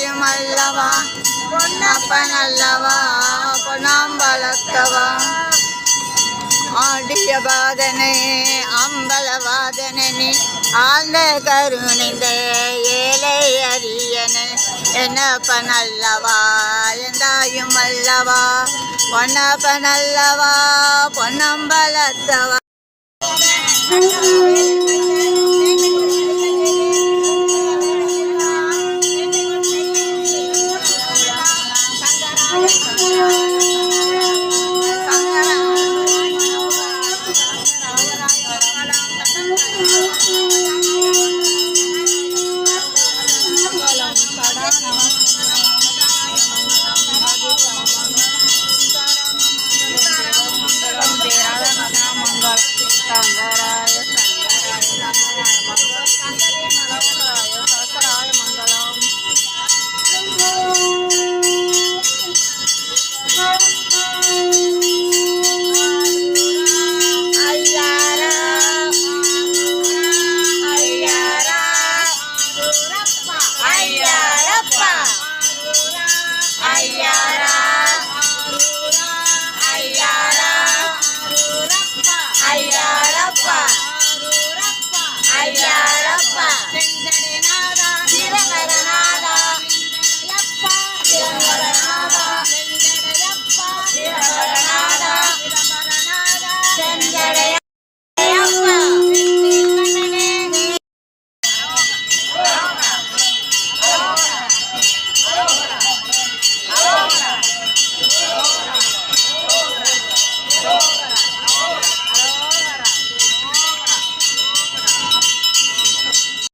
தாயும் அல்லவா பொன்னப்பன் அல்லவா பொன்னாம் வளர்த்தவா ஆடிய வாதனே அம்பலவாதனே நீ ஆழ்ந்த கருணிந்த ஏழை அரியனே. என்னப்பன் அல்லவா எந்தாயும் அல்லவா பொன்னப்பன் அல்லவா பொன்னம்பலத்தவா. Sangara.